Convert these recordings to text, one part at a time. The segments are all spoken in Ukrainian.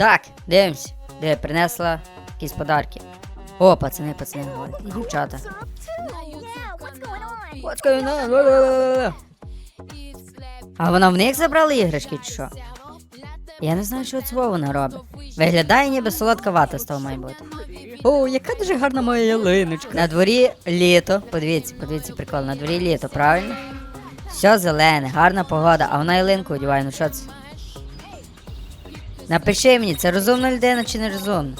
Так, дивимось. Де принесла якісь подарки. О, пацани, пацани, і дівчата. What's going on? А вона в них забрала іграшки чи що? Я не знаю, що цього вона робить. Виглядає ніби солодка вата з того має бути. О, яка дуже гарна моя ялиночка. На дворі літо. Подивіться, подивіться прикол. На дворі літо, правильно? Все зелене, гарна погода, а вона ялинку одягає, ну що це? Напиши мені, це розумна людина чи не розумна?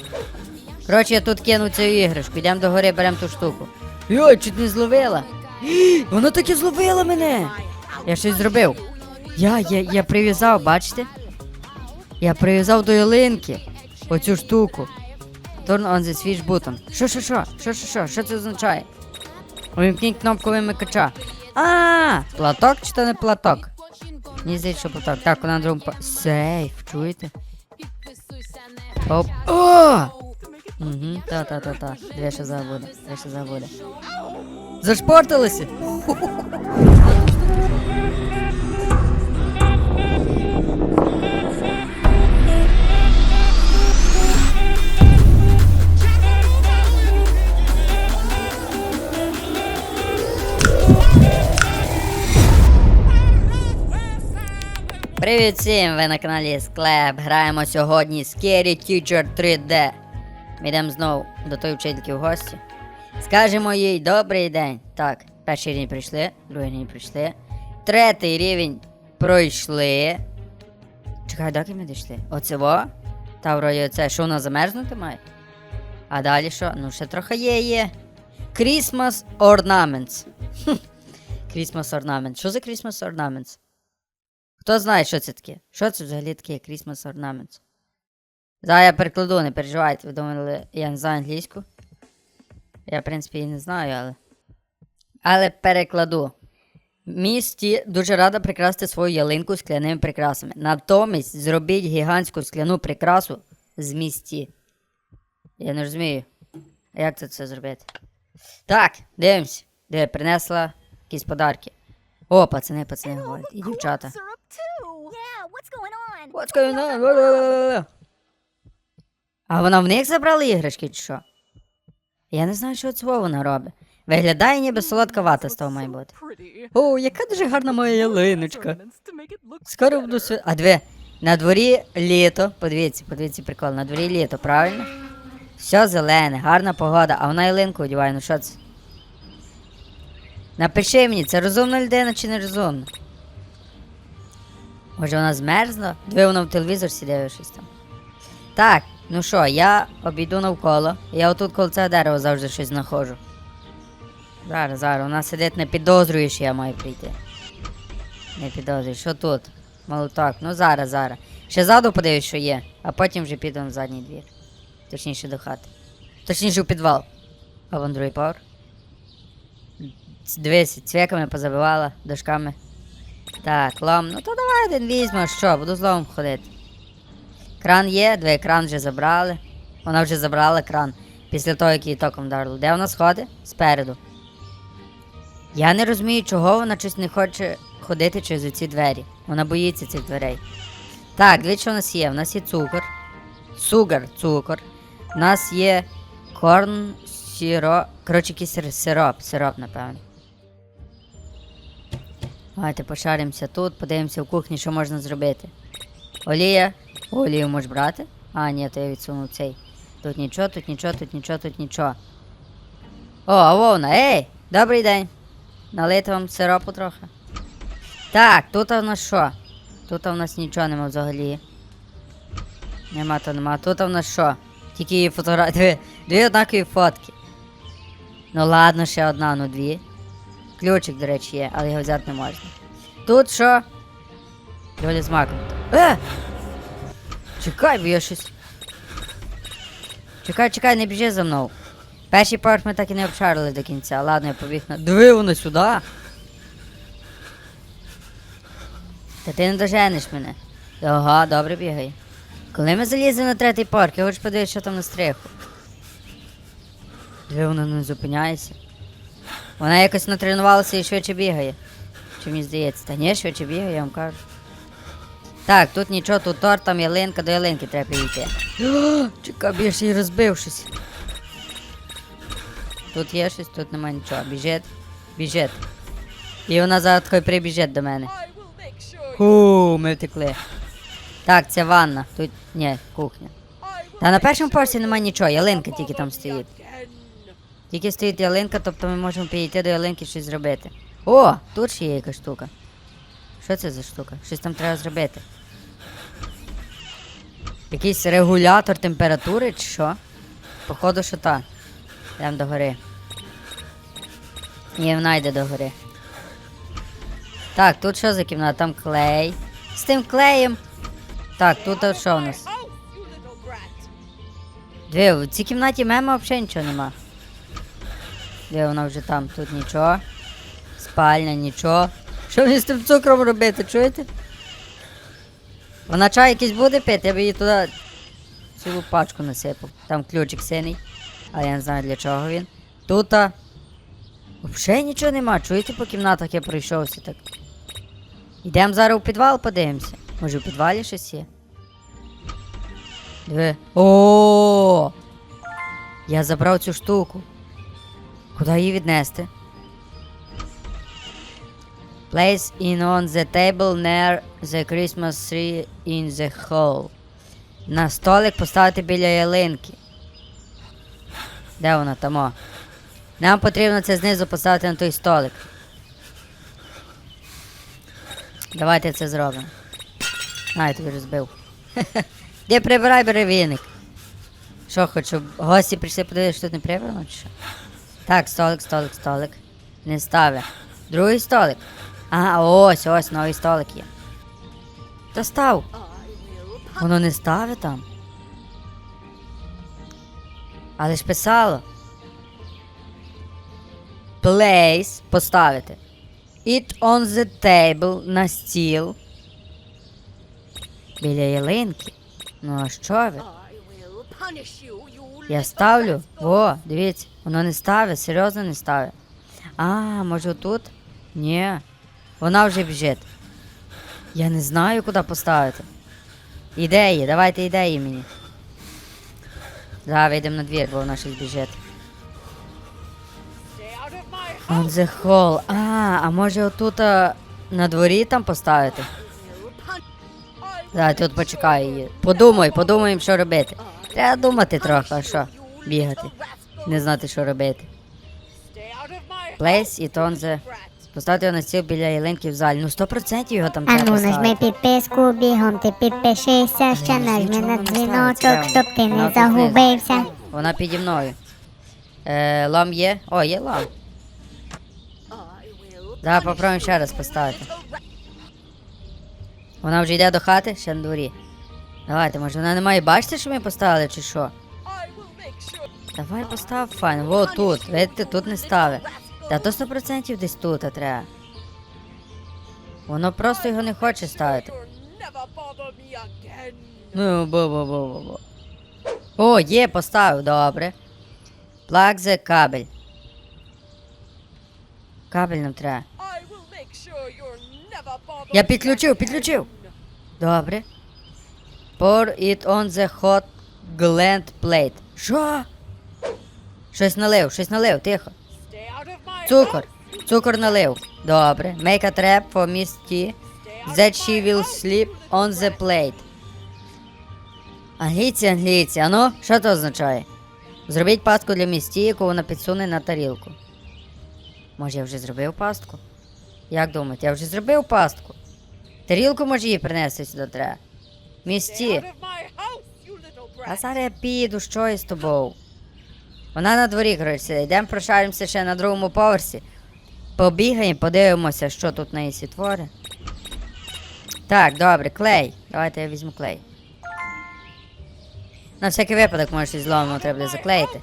Коротше, я тут кину цю іграшку, йдемо до гори, беремо ту штуку. Йой, чуть не зловила. Вона таки зловила мене. Я щось зробив. Я, я, я прив'язав, бачите? Я прив'язав до ялинки оцю штуку. Turn on the switch button. Що, що, що? Що, що, що? Що це означає? Увімкніть кнопку вимикача. А, платок чи то не платок? Мені здається, що платок. Так, вона на другому. Сейф, чуєте? Оп. О! Угу, та-та-та-та. Дві ще забуде, дві ще забуде. Зашпортилися! Привіт всім! Ви на каналі Склеп. Граємо сьогодні Scary Teacher 3D. Ми йдемо знову до тої вчительки в гості. Скажемо їй добрий день. Так, перший рівень пройшли, другий рівень пройшли. Третій рівень пройшли. Чекай, доки ми дійшли? Оце во? Та вроді це, що вона замерзнути має? А далі що? Ну, ще трохи є є. Christmas Ornaments. Christmas Ornaments. Що за Christmas Ornaments? Хто знає, що це таке? Що це взагалі таке Christmas Ornaments? Зараз я перекладу, не переживайте, ви думали, я не знаю англійську. Я, в принципі, і не знаю, але. Але перекладу. Місті дуже рада прикрасити свою ялинку скляними прикрасами. Натомість зробіть гігантську скляну прикрасу з місті. Я не розумію. Як це це зробити? Так, дивимось. Де принесла якісь подарки. О, пацани, пацани, говорять, і дівчата. What's going on? А вона в них забрала іграшки чи що? Я не знаю, що цього вона робить. Виглядає ніби солодка вата з того має бути. О, яка дуже гарна моя ялиночка. Скоро буду сви... А дві. На дворі літо. Подивіться, подивіться прикол. На дворі літо, правильно? Все зелене, гарна погода, а вона ялинку одягає, ну що це? Напиши мені, це розумна людина чи не розумна? Може вона змерзла? Диви, вона в телевізор сідає щось там. Так, ну що, я обійду навколо. Я отут коло цього дерева завжди щось знаходжу. Зараз, зараз, вона сидить, не підозрює, що я маю прийти. Не підозрює, що тут? Молоток, ну зараз, зараз. Ще ззаду подивлюсь, що є, а потім вже піду на задній двір. Точніше до хати. Точніше у підвал. А вон другий поверх. Дивись, цвяками позабивала, дошками. Так, лом. Ну то давай один візьмемо, що, буду з ломом ходити. Кран є, дві кран вже забрали. Вона вже забрала кран після того, як її током вдарило. Де вона сходить? Спереду. Я не розумію, чого вона щось не хоче ходити через ці двері. Вона боїться цих дверей. Так, дивіться, що у нас є. У нас є цукор. Сугар, цукор. У нас є корн, сіро. Коротше, якийсь сироп, сироп, напевно. Давайте пошаримося тут, подивимося в кухні, що можна зробити. Олія. Олію можеш брати? А, ні, то я відсунув цей. Тут нічого, тут нічого, тут нічого, тут нічого. О, а вовна, ей! Добрий день. Налити вам сиропу трохи. Так, тут у нас що? Тут у нас нічого нема взагалі. Нема то нема. Тут у нас що? Тільки її фотографії. Дві, дві однакові фотки. Ну ладно, ще одна, ну дві. Ключик, до речі, є, але його взяти не можна. Тут що? Доля з маком. Е! Чекай, бо я щось. Чекай, чекай, не біжи за мною. Перший поверх ми так і не обшарили до кінця. Ладно, я побіг на. Диви воно сюди. Та ти не доженеш мене. Ага, добре бігай. Коли ми залізли на третій парк, я хочу подивитися, що там на стриху. Диви, вона не зупиняється. Вона якось натренувалася і швидше бігає. Чи мені здається? Та ні, швидше бігає, я вам кажу. Так, тут нічого, тут торт, там ялинка, до ялинки треба йти. Чекай, я ж її розбив щось. Тут є щось, тут нема нічого. Біжить, біжить. І вона зараз такою прибіжить до мене. Ху, ми втекли. Так, це ванна. Тут. Ні, кухня. Та на першому поверсі немає нічого, ялинка тільки там стоїть. Тільки стоїть ялинка, тобто ми можемо підійти до ялинки щось зробити. О, тут ще є якась штука. Що це за штука? Щось там треба зробити. Якийсь регулятор температури чи що? Походу, що так. Йдемо до гори. Ні, вона йде до гори. Так, тут що за кімната? Там клей. З тим клеєм. Так, тут що у нас? Диви, в цій кімнаті мема взагалі нічого нема. Де вона вже там? Тут нічого. Спальня, нічого. Що мені з тим цукром робити, чуєте? Вона чай якийсь буде пити, я б її туди цілу пачку насипав. Там ключик синий. Але я не знаю для чого він. Тут. а, Взагалі нічого нема. Чуєте по кімнатах я пройшовся так. Йдемо зараз у підвал, подивимося. Може у підвалі щось є? Диви. О! Я забрав цю штуку. Куди її віднести? Place in on the table near the Christmas tree in the hall. На столик поставити біля ялинки. Де вона тамо? Нам потрібно це знизу поставити на той столик. Давайте це зробимо. А, я тобі розбив. Де прибирай бери віник. Що хочу, гості прийшли подивитися, що тут не прибрано чи що? Так, столик, столик, столик. Не ставлю. Другий столик. Ага, ось, ось, новий столик є. Та став. Воно не ставить там. Але ж писало. Place поставити. It on the table на стіл. Біля ялинки. Ну а що ви? Я ставлю. О, дивіться, воно не ставить, серйозно не ставить. А, може тут? Ні. Вона вже біжить. Я не знаю, куди поставити. Ідеї, давайте ідеї мені. Зараз вийдемо на двір, бо вона щось біжить. On the hall. А, а може отут а, на дворі там поставити? Давай тут почекай її. Подумай, подумаємо, що робити. Треба думати трохи, що? Бігати. Не знати, що робити. It on the... Поставити його на стіл біля ялинки в залі. Ну 100% його там А треба ну нажми поставити. підписку, бігом ти підпишися, ще нажми нічого на не дзвіночок, щоб ти Вона не тут знизу. загубився. Вона піді мною. Е, лам є? О, є лам. Давай попробуємо ще раз поставити. Вона вже йде до хати, ще на дворі. Давайте, може вона не має бачити, що ми поставили, чи що? Давай постав файн. Во тут. Видите, тут не ставить. Та то 100% десь тут а треба. Воно просто його не хоче ставити. Ну, бо-бо-бо-бо-бо. О, є, поставив, добре. The кабель. Кабель нам треба. Я підключив, підключив. Добре. Pour it on the hot gland plate. Що? Щось налив, щось налив, тихо. Цукор. Цукор налив. Добре. Make a trap for Miss T. That she will sleep on the plate. Англійці, англійці, а ну, що це означає? Зробіть пастку для місті, яку вона підсуне на тарілку. Може, я вже зробив пастку? Як думаєте, я вже зробив пастку? Тарілку може їй принести сюди треба. Місті. А зараз я піду, що із тобою? Вона на дворі, коротше. Йдемо прошаримося ще на другому поверсі. Побігаємо, подивимося, що тут на її твори. Так, добре, клей. Давайте я візьму клей. На всякий випадок, може, щось зломимо, треба буде заклеїти.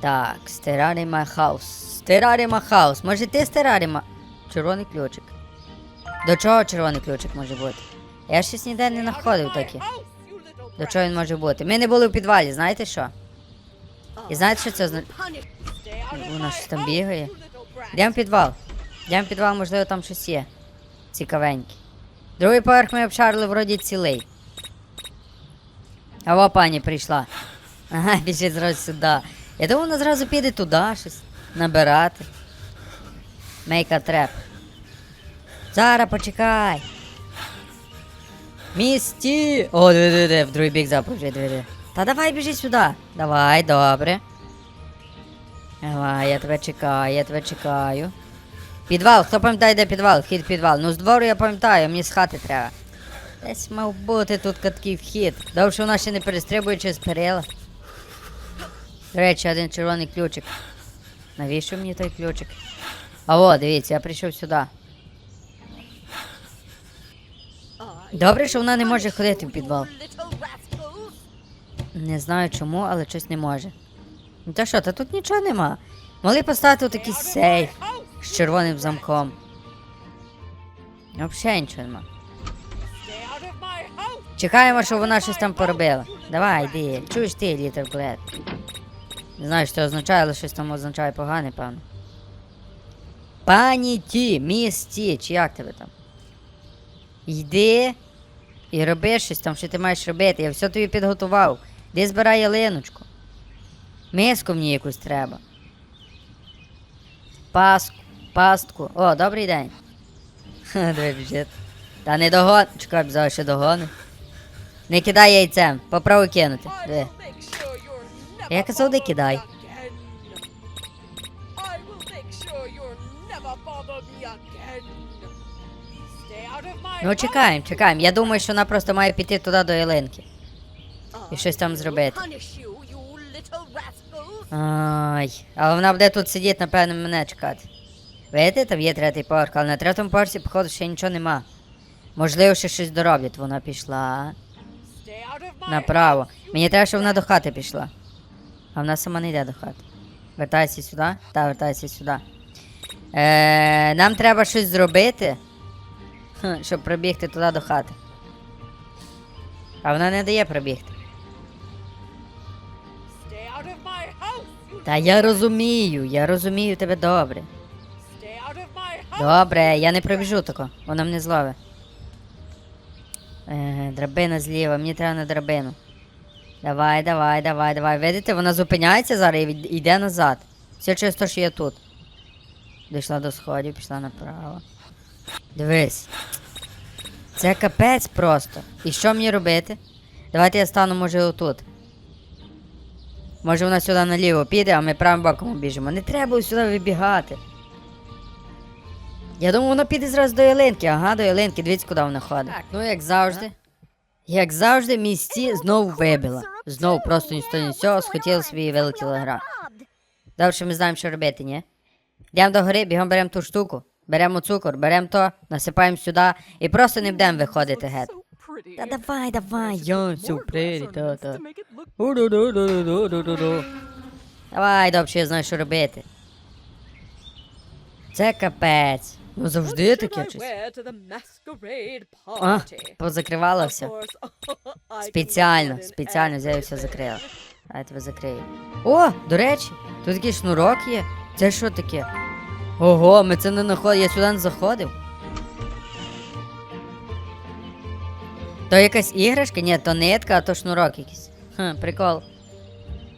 Так, стирати my house. Стирати my house. Може ти стирати ма... Червоний ключик. До чого червоний ключик може бути? Я щось ніде не знаходив такі. До чого він може бути? Ми не були в підвалі, знаєте що? І знаєте, що це означає? Вона щось там бігає. Йдемо в підвал. Йдемо в підвал, можливо, там щось є. Цікавеньке. Другий поверх ми обшарили вроді цілий. А во пані прийшла. Ага, біжить зразу сюди. Я думав, вона зразу піде туди щось. Набирати. Мейка треп. Зараз почекай. Місті! О, диви, диви, диви, в другий бік запружує, диви. Та давай біжи сюди. Давай, добре. Давай, я тебе чекаю, я тебе чекаю. Підвал, хто пам'ятає, де підвал? Вхід в підвал. Ну з двору я пам'ятаю, мені з хати треба. Десь мав бути тут такий вхід. Довше вона ще не перестрибує через перила. До речі, один червоний ключик. Навіщо мені той ключик? А о, дивіться, я прийшов сюди. Добре, що вона не може ходити в підвал. Не знаю чому, але щось не може. Ну та що, та тут нічого нема. Могли поставити такий сейф з червоним замком. Взагалі нічого нема. Чекаємо, що вона щось там поробила. Давай, йди. Чуєш ти, літер Блед. Не знаю, що це означає, але щось там означає погане, певно. Пані ті, міс ті, чи як тебе там? Йди і роби щось там, що ти маєш робити. Я все тобі підготував. Де збирай ялиночку? Миску мені якусь треба. Паску, пастку. О, добрий день. Ха, диви біжить. Та не догон. Чекай, б ще догони. Не кидай яйцем, попробуй кинути. Диви. Я казав, не кидай. Ну чекаємо, чекаємо. Я думаю, що вона просто має піти туди до ялинки. І щось там зробити. Ай, але вона буде тут сидіти, напевно, мене чекати. Видите, там є третій поверх, але на третьому поверсі, походу, ще нічого нема. Можливо, ще щось дороблять. Вона пішла направо. Мені треба, щоб вона до хати пішла. А вона сама не йде до хати. Вертайся сюди. Та, вертайся сюди. Е, нам треба щось зробити, щоб пробігти туди до хати. А вона не дає пробігти. Та я розумію, я розумію тебе добре. Добре, я не пробіжу тако, вона мене зловить. Е, драбина зліва, мені треба на драбину. Давай, давай, давай, давай. Видите, вона зупиняється зараз і йде назад. Все через те, що я тут. Дійшла до сходів, пішла направо. Дивись. Це капець просто. І що мені робити? Давайте я стану, може, отут. Може вона сюди наліво піде, а ми правим боком біжимо. Не треба сюди вибігати. Я думаю, вона піде зразу до ялинки. Ага, до ялинки, дивіться, куди вона ходить. Так, ну як завжди. Як завжди, місці знову вибила. Знову просто ні того, ні цього, схотіла собі і вилетіла гра. Добре, ми знаємо, що робити, ні? Йдемо до гори, бігом беремо ту штуку, беремо цукор, беремо то, насипаємо сюди і просто не будемо виходити геть. Та давай, давай, суприрі, то, то. У-ду-ду-ду-ду-ду-ду-ду. Давай, добре, я знаю, що робити. Це капець. Ну завжди таке щось. А, позакривала все. Спеціально, спеціально взяв і все закрила. А я тебе закрию. О, до речі, тут такий шнурок є. Це що таке? Ого, ми це не знаходили, я сюди не заходив. То якась іграшка? Ні, то нитка, а то шнурок якийсь. Хм, прикол.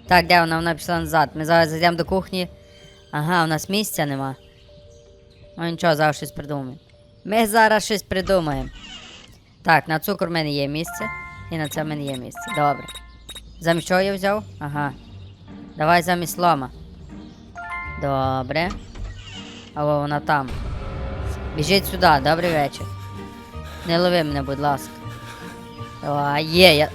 Так, де вона? Вона пішла назад. Ми зараз зайдемо до кухні. Ага, у нас місця нема. Ну нічого, зараз щось придумаємо. Ми зараз щось придумаємо. Так, на цукор в мене є місце. І на це в мене є місце. Добре. Замість чого я взяв? Ага. Давай замість лома. Добре. Або вона там. Біжіть сюди, добрий вечір. Не лови мене, будь ласка. Давай, є, я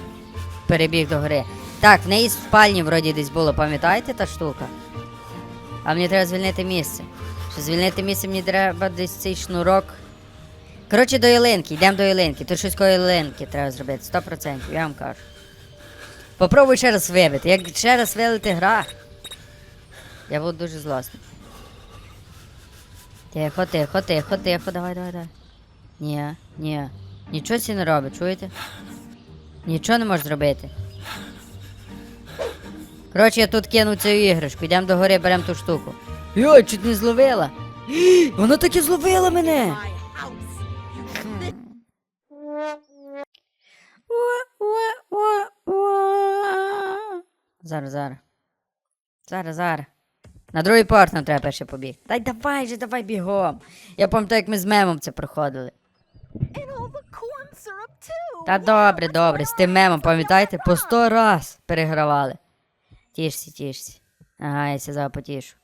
перебіг до гори. Так, в неї спальні вроді десь було, пам'ятаєте та штука? А мені треба звільнити місце. Щоб звільнити місце, мені треба десь цей шнурок. Коротше, до ялинки, йдемо до ялинки. Тут щось коло ялинки треба зробити, 100%, я вам кажу. Попробуй ще раз вибити. Як ще раз вилити гра. Я буду дуже злосний. Е, тихо, тихо, тихо, тихо, давай, давай, давай. Ні, ні. Нічого сі не робить, чуєте? Нічого не може зробити. Коротше, я тут кину цю іграшку, йдемо до гори, беремо ту штуку. Йой, чуть не зловила. Вона таки зловила мене. Зараз, зараз. Зараз, зараз. На другий порт нам треба перше побіг. Дай давай же, давай бігом. Я пам'ятаю, як ми з мемом це проходили. Та добре, добре, з тим мемом, пам'ятаєте, по сто раз перегравали. Тішся, тішся. Ага, я зараз потішу.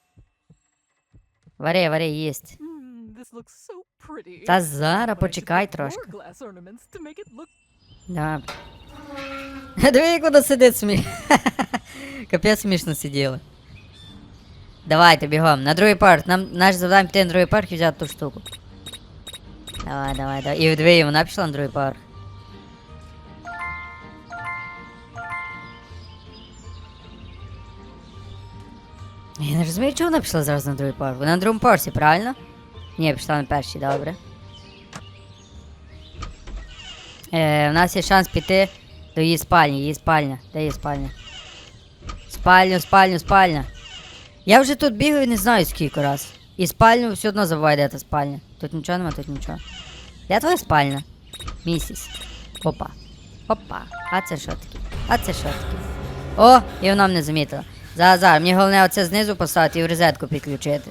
Вари, вари, їсть. Та зараз почекай трошки. Добре. Диви, як вона сидить смі. Капець смішно сиділа. Давайте бігом. На другий парк. Нам наш завдання піти на другий парк і взяти ту штуку. Давай, давай, давай. І і вона пішла на другий парк. Я не розумію, чого вона пішла зараз на другий парк. Вона на другому парсі, правильно? Ні, пішла на перший, добре. Е, у нас є шанс піти до її спальні. Її спальня. Де її спальня? Спальню, спальню, спальня. Я вже тут бігаю не знаю скільки раз. І спальню все одно забуваю, де та спальня. Тут нічого нема, тут нічого. Де твоя спальня? Місіс. Опа. Опа. А це що таке? А це що таке? О, і вона мене замітила. Зараз, мені головне оце знизу поставити і в розетку підключити.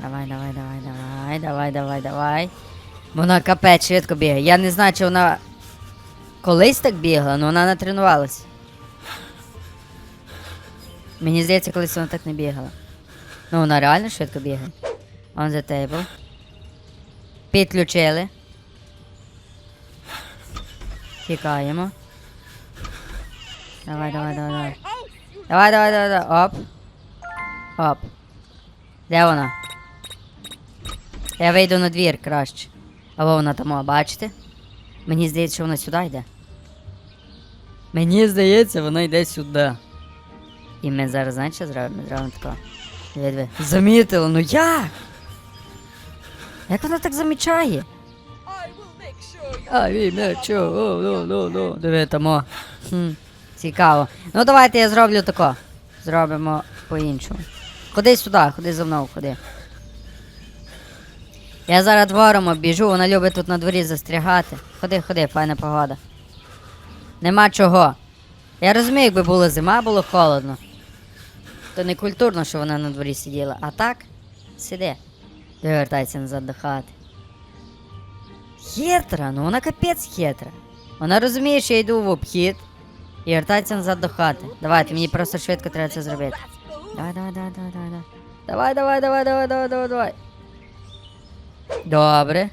Давай, давай, давай, давай, давай, давай, давай. Вона капець швидко бігає. Я не знаю, чи вона колись так бігала, але вона не тренувалася. Мені здається, колись вона так не бігала. Ну, вона реально швидко бігає. On the table. Підключили. Тікаємо. Давай, давай, давай, давай. Давай, давай, давай, давай. Оп. Оп. Де вона? Я вийду на двір краще. Або вона там, бачите? Мені здається, що вона сюди йде. Мені здається, вона йде сюди. І ми зараз, знаєте, що зробимо? Ми зробимо тако. Диви. Замітила, ну як? Як вона так замічає? I will make sure your А, він не чого, ну, ну, ну. Диви там, о. Хм, цікаво. Ну давайте я зроблю тако. Зробимо по-іншому. Ходи сюди, ходи за мною, ходи. Я зараз двором обіжу, вона любить тут на дворі застрягати. Ходи, ходи, файна погода. Нема чого. Я розумію, якби була зима, було холодно. То не культурно, що вона на дворі сиділа. А так, сиди. Вертайся назад до хати. Хитра, ну вона капець хитра. Вона розуміє, що я йду в обхід і вертається назад до хати. Давайте, мені просто швидко треба це зробити. Давай, давай, давай, давай, давай, давай. Давай, давай, давай, давай, давай, давай. Добре.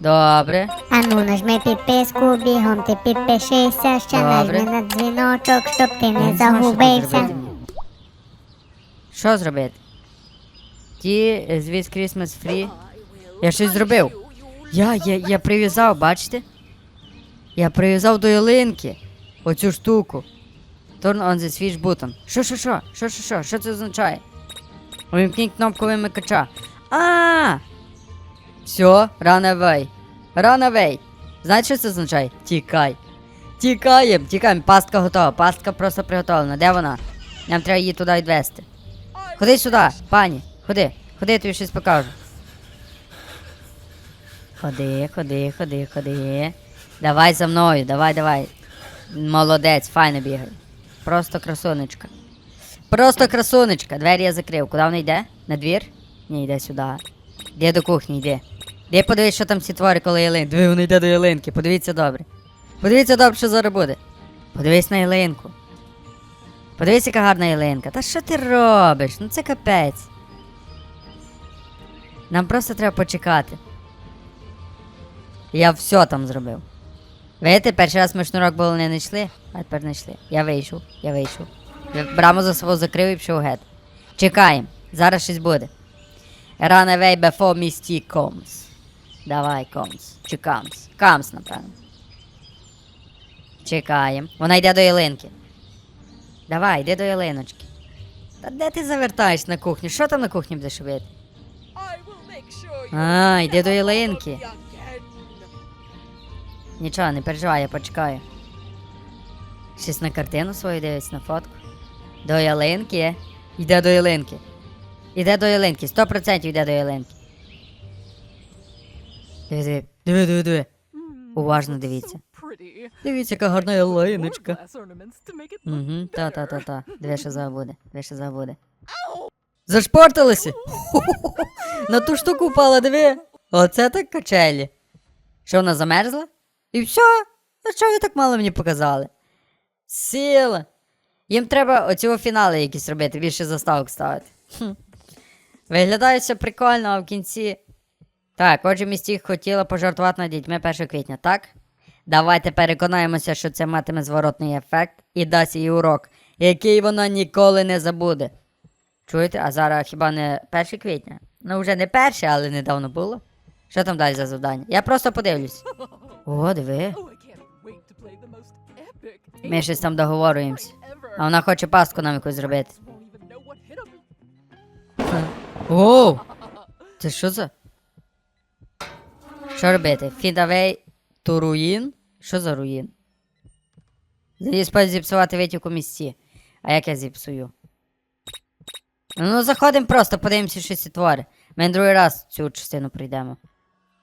Добре. А ну нажми підписку, бігом ти підпишися, ще Добре. нажми на дзвіночок, щоб ти не загубився. Що зробити? Ті е, звіз Christmas Free. Я щось зробив. Я, я, я прив'язав, бачите? Я прив'язав до ялинки оцю штуку. Turn on the switch button. Що, що, що? Що, що, що? Що це означає? Увімкніть кнопку вимикача. А! Все, run away. Run away. Знаєте, що це означає? Тікай. Тікаєм, тікаємо. Пастка готова. Пастка просто приготовлена. Де вона? Нам треба її туди відвести. Ходи сюди, пані. Ходи. Ходи, я тобі щось покажу. Ходи, ходи, ходи, ходи. Давай за мною, давай, давай. Молодець, файно бігай. Просто красунечка. Просто красунечка. Двері я закрив. Куди вона йде? На двір? Ні, йде сюди. Йде до кухні, йде. Де подивись, що там всі твори коло ялинки. Диви, вона йде до ялинки. Подивіться добре. Подивіться добре, що зараз буде. Подивись на ялинку. Подивись, яка гарна ялинка. Та що ти робиш? Ну це капець. Нам просто треба почекати. Я все там зробив. Видите, перший раз ми шнурок було не знайшли, а тепер знайшли. Я вийшов, я вийшов. Браму за собою закрив і пішов геть. Чекаємо. Зараз щось буде. Run away before Misty comes. Давай, comes. Чи comes? Comes, напевно. Чекаємо. Вона йде до ялинки. Давай, йди до ялиночки. Та де ти завертаєш на кухню? Що там на кухні будеш робити? А, йди до ялинки. Нічого, не переживай, я почекаю. Щось на картину свою дивиться, на фотку. До ялинки. Йде до ялинки. Іде до ялинки, 100% йде до ялинки. Диви, диви, диви, диви, диви. Уважно дивіться. Дивіться, яка гарна ялиночка. Угу, та-та-та-та. Дві ще забуде, дві ще забуде. Зашпортилися! На ту штуку впала, диви. Оце так качелі. Що вона замерзла? І все. А що ви так мало мені показали? Сіла. Їм треба оцього фінали якісь робити, більше заставок ставити. Хм. Виглядає все прикольно, а в кінці. Так, отже, місті хотіла пожартувати над дітьми 1 квітня, так? Давайте переконаємося, що це матиме зворотний ефект і дасть їй урок, який вона ніколи не забуде. Чуєте, а зараз хіба не 1 квітня? Ну, вже не перше, але недавно було. Що там далі за завдання? Я просто подивлюсь. О, диви. Ми щось там договорюємось. ever. А вона хоче пастку нам якусь зробити. Оу! Це що за? Що робити? Фідавей ту руїн? Що за руїн? Її спать зіпсувати витівку місці. А як я зіпсую? Ну, заходимо просто, подивимося, що ці твори. Ми другий раз цю частину пройдемо.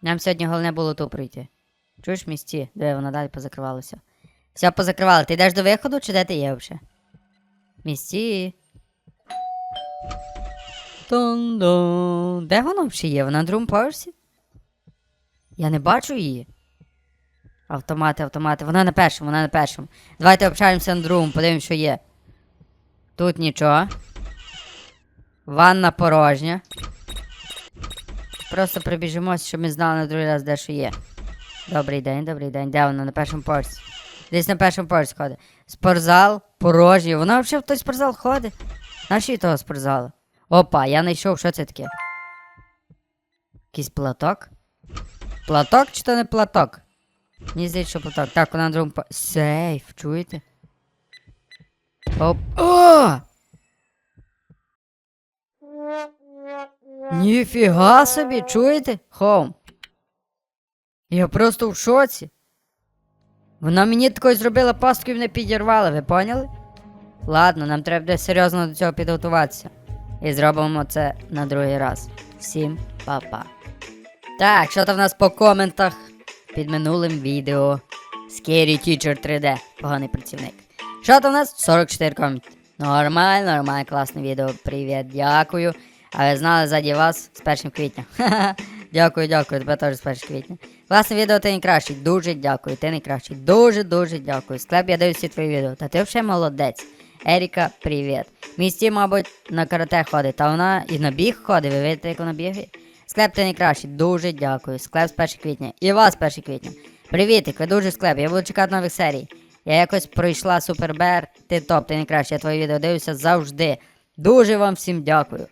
Нам сьогодні головне було ту пройти. Чуєш місці? Диви, вона далі позакривалося. Все позакривали. Ти йдеш до виходу чи де ти є взагалі? Місці. Тон-дон. Де вона взагалі є? Вона на другому поверсі? Я не бачу її. Автомати, автомати. Вона на першому, вона на першому. Давайте обшаримося на другому, подивимось, що є. Тут нічого. Ванна порожня. Просто прибіжимося, щоб ми знали на другий раз, де що є. Добрий день, добрий день. Де вона на першому поверсі? Десь на першому поверсі ходить. Спортзал порожній. Вона взагалі в той спортзал ходить. Наші того спортзалу. Опа, я знайшов, що це таке? Якийсь платок? Платок чи то не платок? Мені здається, що платок. Так, вона на другому по... Сейф, чуєте? Оп. О! Ніфіга собі, чуєте? Хоум. Я просто в шоці. Вона мені такою зробила пастку і мене підірвала, ви поняли? Ладно, нам треба буде серйозно до цього підготуватися. І зробимо це на другий раз. Всім па-па. Так, що там в нас по коментах під минулим відео? Scary Teacher 3D. Поганий працівник. Що там в нас? 44 коменти. Нормально, нормально, класне відео. Привіт, дякую. А ви знали ззаді вас з 1 квітня. Дякую, дякую, тебе теж з 1 квітня. Класне відео, ти найкращий. Дуже дякую, ти найкращий. Дуже, дуже дякую. Склеп, я дивлюсь всі твої відео. Та ти вже молодець. Еріка, привіт. Місті, мабуть, на карате ходить, та вона і на біг ходить, ви видите, як вона бігає? Склеп ти найкращий, дуже дякую. Склеп з 1 квітня. І вас 1 квітня. Привітик, ви дуже склеп, я буду чекати нових серій. Я якось пройшла Супербер, ти топ, ти найкращий, я твої відео дивлюся завжди. Дуже вам всім дякую.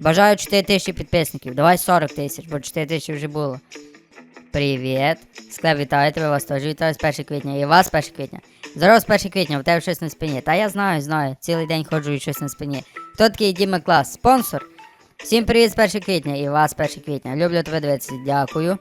Бажаю 4 тисячі підписників. Давай 40 тисяч, бо 4 тисячі вже було. Привіт. Склеп, вітаю тебе, вас теж вітаю з 1 квітня. І вас з 1 квітня. Здорово з 1 квітня, у тебе щось на спині. Та я знаю, знаю. Цілий день ходжу і щось на спині. Хто такий Діма Клас? Спонсор? Всім привіт з 1 квітня і вас 1 квітня. Люблю тебе дивитися. Дякую.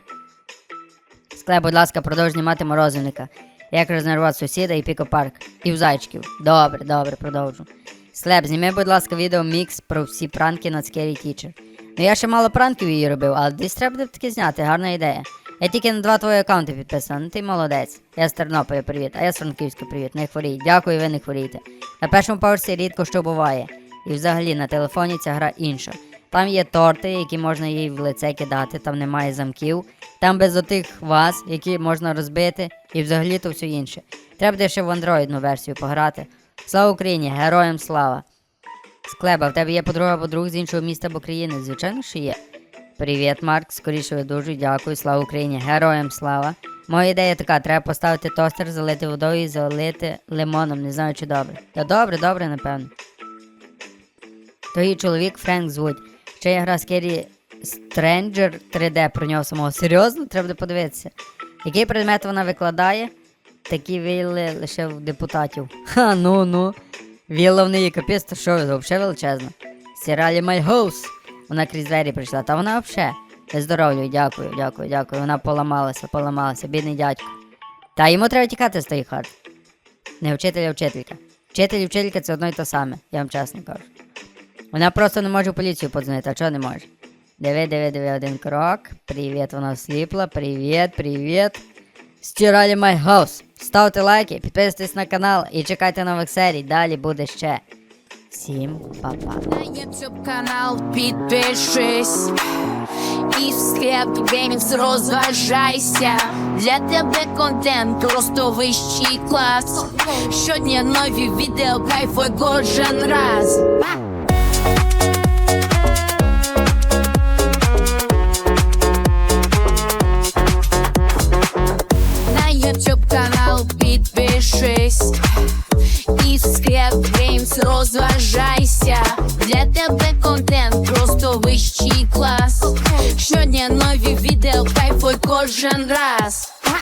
Склеп, будь ласка, продовж знімати морозивника. Як рознервувати сусіда і пікопарк. І в зайчиків. Добре, добре, продовжу. Склеп, зніми, будь ласка, відео мікс про всі пранки на Scary Teacher. Ну я ще мало пранків її робив, але десь треба буде таки зняти, гарна ідея. Я тільки на два твої аккаунти підписаний, ну ти молодець. Я з Тернополя, привіт, а я з Франківська, привіт, не хворій. Дякую, ви не хворійте. На першому поверсі рідко що буває. І взагалі на телефоні ця гра інша. Там є торти, які можна їй в лице кидати, там немає замків, там без отих ваз, які можна розбити, і взагалі то все інше. Треба буде ще в андроїдну версію пограти. Слава Україні, героям слава! Склеба, в тебе є подруга або друг з іншого міста або країни? Звичайно, що є. Привіт, Марк. Скоріше дуже дякую. Слава Україні! Героям слава! Моя ідея така: треба поставити тостер, залити водою і залити лимоном. Не знаю, чи добре. Та добре, добре, напевно. Той чоловік Френк звуть. Ще є гра Scary Stranger 3D про нього самого. Серйозно? Треба буде подивитися. Який предмет вона викладає? Такі вілли лише в депутатів. Ха, ну ну. Вілла в неї капець, то що взагалі величезна. Сіралі House. Вона крізь двері прийшла, та вона взагалі. Здоров'я, дякую, дякую, дякую. Вона поламалася, поламалася, бідний дядько. Та йому треба тікати з тої хати. Не вчитель, а вчителька. Вчитель і вчителька це одно й те саме, я вам чесно кажу. Вона просто не може поліцію подзвонити, а чого не може? Диви, диви, диви, один крок. Привіт, вона сліпла. Привіт, привіт. Стирали my house. Ставте лайки, підписуйтесь на канал і чекайте нових серій. Далі буде ще. Всім па-па. На YouTube канал підпишись І в склеп геймінгс розважайся Для тебе контент просто вищий клас Щодня нові відео, кайфуй кожен раз і в Scrap розважайся Для тебе контент просто вищий клас Щодня нові відео, кайфуй кожен раз